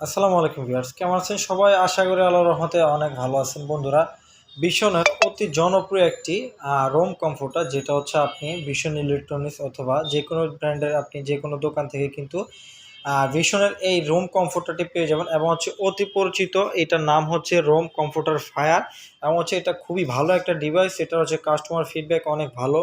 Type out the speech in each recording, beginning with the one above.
আসসালামু আলাইকুম ভিউয়ার্স, কেমন আছেন সবাই? আশা করি আল্লাহর রহমতে অনেক ভালো আছেন বন্ধুরা। ভীষণের অতি জনপ্রিয় একটি রোম কমফোর্টার যেটা হচ্ছে আপনি ভীষণ ইলেকট্রনিক্স অথবা যে কোনো ব্র্যান্ডের আপনি যে কোনো দোকান থেকে কিন্তু ভীষণের এই রোম কমফোর্টারটি পেয়ে যাবেন এবং হচ্ছে অতি পরিচিত, এটার নাম হচ্ছে রোম কমফোর্টার ফায়ার এবং হচ্ছে এটা খুবই ভালো একটা ডিভাইস এটা হচ্ছে কাস্টমার ফিডব্যাক অনেক ভালো।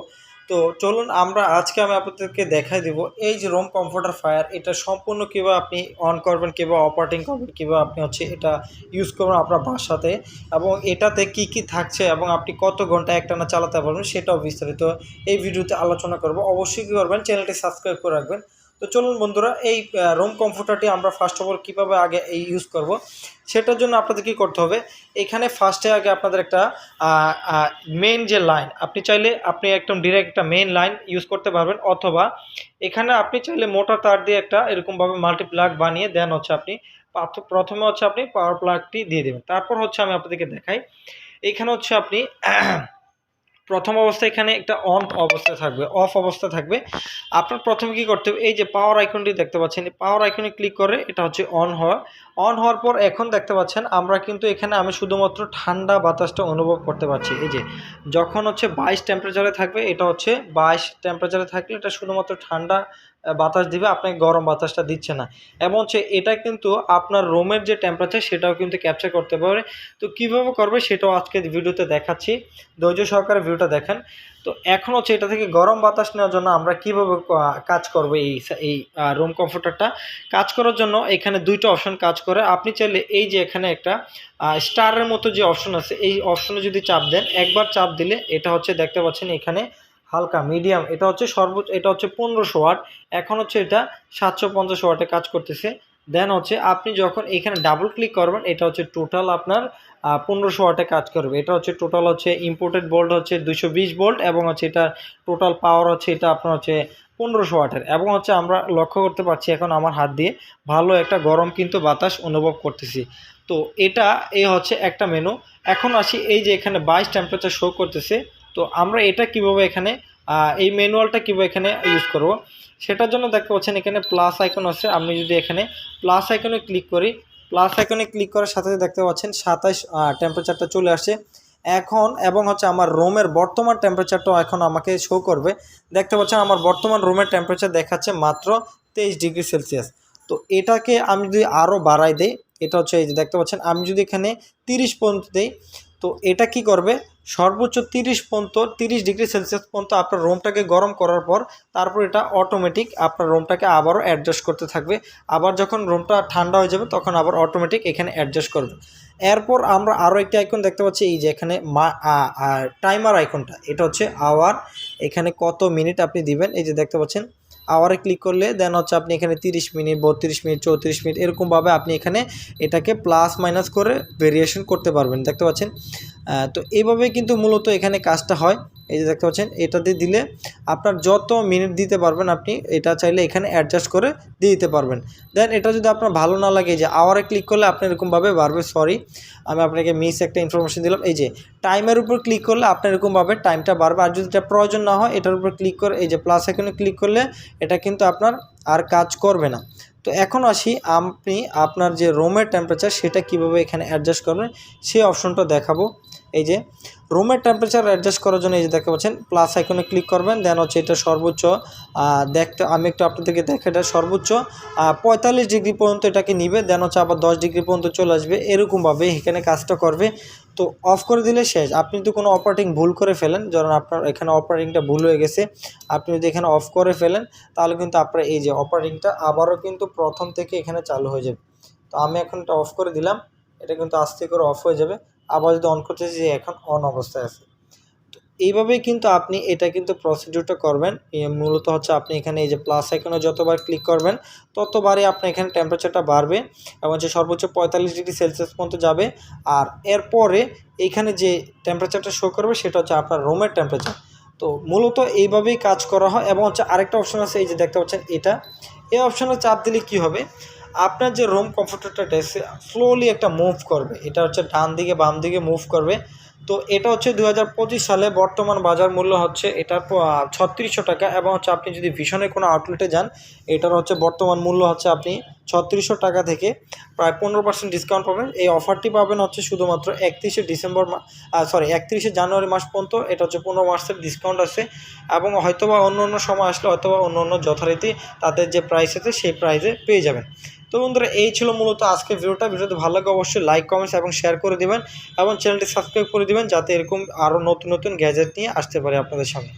তো চলুন আমরা আজকে আমি আপনাদেরকে দেখাই দেব এই যে রোম কমফোর্টার ফায়ার এটা সম্পূর্ণ কীভাবে আপনি অন করবেন, কীভাবে অপারেটিং করবেন, কীভাবে আপনি হচ্ছে এটা ইউজ করবেন আপনার বাসাতে এবং এটাতে কি কি থাকছে এবং আপনি কত ঘণ্টা একটানা চালাতে পারবেন সেটাও বিস্তারিত এই ভিডিওতে আলোচনা করব। অবশ্যই কী করবেন চ্যানেলটি সাবস্ক্রাইব করে রাখবেন। তো চলুন বন্ধুরা, এই রোম কমফোর্টারটি আমরা ফার্স্ট অফ অল কীভাবে আগে এই ইউজ করব, সেটার জন্য আপনাদের কী করতে হবে, এখানে ফার্স্টে আগে আপনাদের একটা মেন যে লাইন আপনি চাইলে আপনি একদম ডিরেক্ট একটা মেন লাইন ইউজ করতে পারবেন, অথবা এখানে আপনি চাইলে মোটা তার দিয়ে একটা এরকমভাবে মাল্টি প্লাগ বানিয়ে দেন হচ্ছে আপনি প্রথমে হচ্ছে আপনি পাওয়ার প্লাগটি দিয়ে দেবেন, তারপর হচ্ছে আমি আপনাদেরকে দেখাই, এখানে হচ্ছে আপনি প্রথম অবস্থায় এখানে একটা অন অবস্থা থাকবে অফ অবস্থা থাকবে। আপনার প্রথমে কি করতে হবে? এই যে পাওয়ার আইকনটি দেখতে পাচ্ছেন পাওয়ার আইকনে ক্লিক করে এটা হচ্ছে অন হওয়া। অন হওয়ার পর এখন দেখতে পাচ্ছেন, আমরা কিন্তু এখানে আমি শুধুমাত্র ঠান্ডা বাতাসটা অনুভব করতে পারছি। এই যে, যখন হচ্ছে বাইশ টেম্পারেচারে থাকবে, এটা হচ্ছে বাইশ টেম্পারেচারে থাকলে এটা শুধুমাত্র ঠান্ডা বাতাস দিবে, আপনাকে গরম বাতাসটা দিচ্ছে না। এবং হচ্ছে এটা কিন্তু আপনার রুমের যে টেম্পারেচার সেটাও কিন্তু ক্যাপচার করতে পারে। তো কীভাবে করবে সেটাও আজকে ভিডিওতে দেখাচ্ছি। ধৈর্য সহকারে ভিডিওটা দেখেন। তো এখন হচ্ছে এটা থেকে গরম বাতাস নেওয়ার জন্য আমরা কীভাবে কাজ করব এই এই রুম কমফোর্টারটা কাজ করার জন্য এখানে দুইটা অপশন কাজ করে। আপনি চাইলে এই যে এখানে একটা স্টারের মতো যে অপশন আছে, এই অপশনে যদি চাপ দেন, একবার চাপ দিলে এটা হচ্ছে দেখতে পাচ্ছেন এখানে হালকা মিডিয়াম এটা হচ্ছে সর্বোচ্চ, এটা হচ্ছে পনেরোশো ওয়াট, এখন হচ্ছে এটা সাতশো পঞ্চাশ ওয়াটে কাজ করতেছে। দেন হচ্ছে আপনি যখন এখানে ডাবল ক্লিক করবেন, এটা হচ্ছে টোটাল আপনার পনেরোশো ওয়াটে কাজ করবে। এটা হচ্ছে টোটাল হচ্ছে ইম্পোর্টেড বোল্ট হচ্ছে দুশো বিশ বোল্ট এবং হচ্ছে এটা টোটাল পাওয়ার হচ্ছে এটা আপনার হচ্ছে পনেরোশো ওয়াটের। এবং হচ্ছে আমরা লক্ষ্য করতে পারছি এখন আমার হাত দিয়ে ভালো একটা গরম কিন্তু বাতাস অনুভব করতেছি। তো এটা এই হচ্ছে একটা মেনু এখন আসি, এই যে এখানে বাইশ টেম্পারেচার শো করতেছে তো আমরা এটা কীভাবে এখানে এই ম্যানুয়ালটা কীভাবে এখানে ইউজ করব? সেটার জন্য দেখতে পাচ্ছেন এখানে প্লাস আইকন আছে। আমি যদি এখানে প্লাস আইকনে ক্লিক করি প্লাস আইকনে ক্লিক করার সাথে সাথে দেখতে পাচ্ছেন সাতাশ টেম্পারেচারটা চলে আসছে। এখন এবং হচ্ছে আমার রুমের বর্তমান টেম্পারেচারটাও এখন আমাকে শো করবে। দেখতে পাচ্ছেন আমার বর্তমান রুমের টেম্পারেচার দেখাচ্ছে মাত্র তেইশ ডিগ্রি সেলসিয়াস। তো এটাকে আমি যদি আরও বাড়াই দেই, এটা হচ্ছে এই যে দেখতে পাচ্ছেন, আমি যদি এখানে তিরিশ পর্যন্ত দিই, তো এটা কি করবে? সর্বোচ্চ তিরিশ পর্যন্ত, তিরিশ ডিগ্রি সেলসিয়াস পর্যন্ত আপনার রুমটাকে গরম করার পর তারপর এটা অটোমেটিক আপনার রুমটাকে আবারও অ্যাডজাস্ট করতে থাকবে। আবার যখন রুমটা ঠান্ডা হয়ে যাবে তখন আবার অটোমেটিক এখানে অ্যাডজাস্ট করবে। এরপর আমরা আরও একটি আইকন দেখতে পাচ্ছি, এই যে এখানে মা টাইমার আইকনটা এটা হচ্ছে আওয়ার এখানে কত মিনিট আপনি দিবেন? এই যে দেখতে পাচ্ছেন আওয়ারে ক্লিক করলে দেন হচ্ছে আপনি এখানে তিরিশ মিনিট বত্রিশ মিনিট চৌত্রিশ মিনিট এরকমভাবে আপনি এখানে এটাকে প্লাস মাইনাস করে ভেরিয়েশন করতে পারবেন। দেখতে পাচ্ছেন তো এইভাবে কিন্তু মূলত এখানে কাজটা হয়। এই যে দেখতে পাচ্ছেন, এটা দিয়ে দিলে আপনার যত মিনিট দিতে পারবেন আপনি, এটা চাইলে এখানে অ্যাডজাস্ট করে দিয়ে দিতে পারবেন। দেন এটা যদি আপনার ভালো না লাগে যে আওয়ারে ক্লিক করলে আপনি এরকমভাবে বাড়বে সরি আমি আপনাকে মিস একটা ইনফরমেশন দিলাম। এই যে টাইমের উপর ক্লিক করলে আপনার এরকমভাবে টাইমটা বাড়বে। আর যদি এটা প্রয়োজন না হয়, এটার উপর ক্লিক করে, এই যে প্লাস এখানে ক্লিক করলে, এটা কিন্তু আপনার আর কাজ করবে না। তো এখন আসি আপনি আপনার যে রুমের টেম্পারেচার সেটা কীভাবে এখানে অ্যাডজাস্ট করবেন, সেই অপশনটা দেখাবো। এই যে রুমের টেম্পারেচার অ্যাডজাস্ট করার জন্য এই যে দেখতে পাচ্ছেন প্লাস আইকনে ক্লিক করবেন দেন হচ্ছে এটা সর্বোচ্চ দেখতে, আমি একটু আপনাদেরকে দেখে এটা সর্বোচ্চ পঁয়তাল্লিশ ডিগ্রি পর্যন্ত এটাকে নিবে দেন হচ্ছে আবার দশ ডিগ্রি পর্যন্ত চলে আসবে, এরকমভাবে এখানে কাজটা করবে। তো অফ করে দিলে শেষ। আপনি যদি কোনো অপারেটিং ভুল করে ফেলেন, ধরুন আপনার এখানে অপারেটিংটা ভুল হয়ে গেছে, আপনি যদি এখানে অফ করে ফেলেন, তাহলে কিন্তু আপনার এই যে অপারেটিংটা আবারও কিন্তু প্রথম থেকে এখানে চালু হয়ে যাবে। তো আমি এখন এটা অফ করে দিলাম, এটা কিন্তু আস্তে করে অফ হয়ে যাবে। আবার যদি অন করতেছি যে এখন অন অবস্থায় আছে। তো এইভাবেই কিন্তু আপনি এটা কিন্তু প্রসিডিউরটা করবেন। মূলত হচ্ছে আপনি এখানে এই যে প্লাস আইকনে যতবার ক্লিক করবেন, ততবারই আপনার এখানে টেম্পারেচারটা বাড়বে এবং হচ্ছে সর্বোচ্চ পঁয়তাল্লিশ ডিগ্রি সেলসিয়াস পর্যন্ত যাবে। আর এরপরে এইখানে যে টেম্পারেচারটা শো করবে, সেটা হচ্ছে আপনার রুমের টেম্পারেচার তো মূলত এইভাবেই কাজ করা হয় এবং হচ্ছে আরেকটা অপশন আছে, এই যে দেখতে পাচ্ছেন এটা। এই অপশনে চাপ দিলে কি হবে? আপনার যে রুম কমফোর্টারটা স্লোলি একটা মুভ করবে। এটা হচ্ছে ডান দিকে, বাম দিকে মুভ করবে। তো এটা হচ্ছে দু হাজার পঁচিশ সালে বর্তমান বাজার মূল্য হচ্ছে এটার ছত্রিশশো টাকা এবং হচ্ছে আপনি যদি ভীষণের কোনো আউটলেটে যান, এটার হচ্ছে বর্তমান মূল্য হচ্ছে আপনি ছত্রিশশো টাকা থেকে প্রায় পনেরো পার্সেন্ট ডিসকাউন্ট পাবেন। এই অফারটি পাবেন হচ্ছে শুধুমাত্র একত্রিশে ডিসেম্বর সরি একত্রিশে জানুয়ারি মাস পর্যন্ত। এটা হচ্ছে পনেরো মাসের ডিসকাউন্ট আছে এবং হয়তোবা অন্য অন্য সময় আসলে হয়তোবা অন্য অন্য যথারীতি তাদের যে প্রাইস আছে সেই প্রাইসে পেয়ে যাবেন। তো বন্ধুরা, এই ছিল মূলত আজকের ভিডিওটা। ভিডিওতে ভালো লাগে অবশ্যই লাইক কমেন্টস এবং শেয়ার করে দেবেন এবং চ্যানেলটি সাবস্ক্রাইব করে দেবেন যাতে এরকম আরও নতুন নতুন গ্যাজেট নিয়ে আসতে পারে আপনাদের সামনে।